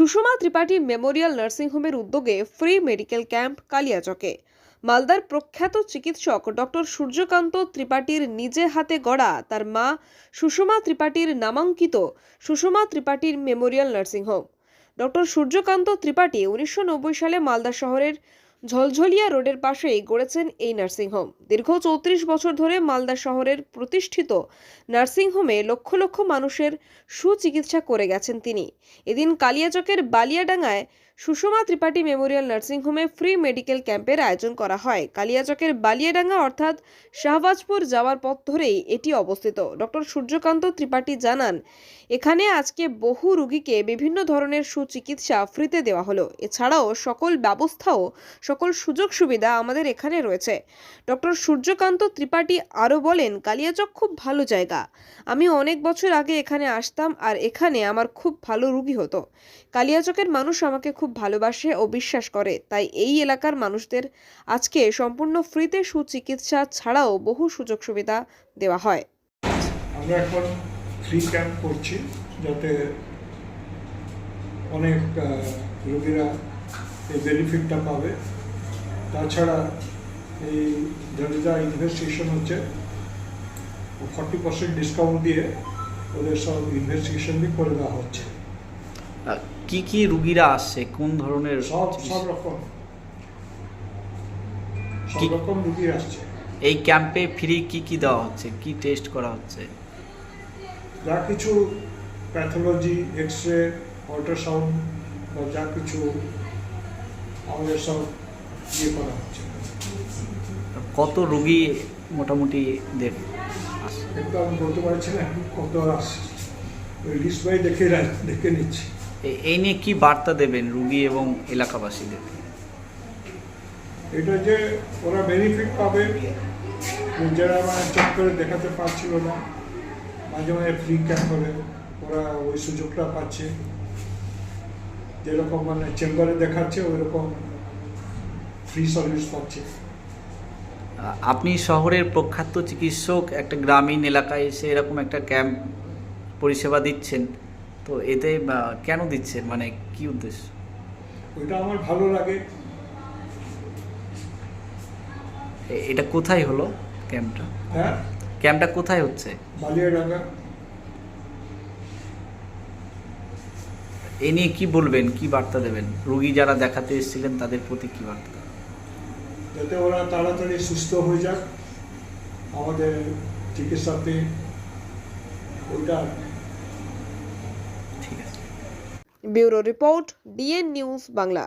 Sushma Tripathi Memorial নার্সিংহোমের উদ্যোগে free medical camp কালিয়াচকে। মালদার প্রখ্যাত চিকিৎসক ডক্টর সূর্যকান্ত ত্রিপাঠীর নিজে হাতে গড়া তার মা সুষমা ত্রিপাঠীর নামাঙ্কিত Sushma ত্রিপাঠীর memorial nursing home doctor Suryakanta Tripathi উনিশশো নব্বই সালে মালদা শহরের ঝলঝলিয়া রোডের পাশেই গড়েছেন এই নার্সিংহোম। দীর্ঘ চৌত্রিশ বছর ধরে মালদা শহরের প্রতিষ্ঠিত নার্সিংহোমে লক্ষ লক্ষ মানুষের সুচিকিৎসা করে গেছেন তিনি। এদিন কালিয়াচকের বালিয়াডাঙ্গায় সুষমা ত্রিপাঠী মেমোরিয়াল নার্সিংহোমে ফ্রি মেডিকেল ক্যাম্পের আয়োজন করা হয়। কালিয়াচকের বালিয়াডাঙ্গা অর্থাৎ শাহবাজপুর যাওয়ার পথ ধরেই এটি অবস্থিত। ডক্টর সূর্যকান্ত ত্রিপাঠী জানান, এখানে আজকে বহু রুগীকে বিভিন্ন ধরনের সুচিকিৎসা ফ্রিতে দেওয়া হলো। এছাড়াও সকল ব্যবস্থাও সকল সুযোগ সুবিধা আমাদের এখানে রয়েছে। ডক্টর সূর্যকান্ত ত্রিপাঠী আরও বলেন, কালিয়াচক খুব ভালো জায়গা। আমি অনেক বছর আগে এখানে আসতাম আর এখানে আমার খুব ভালো রুগী হতো। কালিয়াচকের মানুষ আমাকে খুব ভালোবাসে ও বিশ্বাস করে, তাই এই এলাকার মানুষদের আজকে সম্পূর্ণ ফ্রিতে সুচিকিৎসা ছাড়াও বহু সুযোগ সুবিধা দেওয়া হয়। আমরা এখন ফ্রি ক্যাম্প করছি, যাতে অনেক রোগীরা এই বেনিফিটটা পাবে। তাছাড়া এই যা ইনভেস্টিগেশন হচ্ছে। ফর্টি পার্সেন্ট ডিসকাউন্ট দিয়ে ওদের সব ইনভেস্টিগেশন করে দেওয়া হচ্ছে। কি কি রুগীরা আসছে? কোন ধরনের সব সব রকম। সব রকম রুগী আসছে। এই ক্যাম্পে ফ্রি কি কি দেওয়া হচ্ছে? কি টেস্ট করা হচ্ছে? যা কিছু প্যাথোলজি এক্স রে আল্ট্রাসাউন্ড বা যা কিছু আমাদের সব ইয়ে করা হচ্ছে। কত রুগী মোটামুটি দেখ? কিন্তু আমি বলতে পারছি না কত আসছে। ওই লিস্ট বাই দেখে দেখে নিচ্ছি। এ- এই নিয়ে কি বার্তা দেবেন রুগী এবং এলাকাবাসীদের? এটা যে ওরা বেনিফিট পাবে যারা মানে চট করে দেখাতে পারছিল না মাঝে মাঝে ফ্রি ক্যাম্প হলে ওরা ওই সুযোগটা পাচ্ছে। যেরকম মানে চেম্বারে দেখাচ্ছে ওই রকম ফ্রি সার্ভিস পাচ্ছে আপনি শহরের প্রখ্যাত চিকিৎসক একটা গ্রামীণ এলাকায় এসে এরকম একটা ক্যাম্প পরিষেবা দিচ্ছেন তো এতে কেন দিচ্ছেন? মানে কি উদ্দেশ্য? ওইটা আমার ভালো লাগে। এটা কোথায় হলো ক্যাম্পটা? হ্যাঁ? ক্যাম্পটা কোথায় হচ্ছে? বালিয়াডাঙ্গা। এ নিয়ে কি বলবেন? কি বার্তা দেবেন? রুগী যারা দেখাতে এসেছিলেন তাদের প্রতি কি বার্তা? যাতে ওরা তাড়াতাড়ি সুস্থ হয়ে যাক আমাদের চিকিৎসাতে ওইটা bureau report DN news Bangla.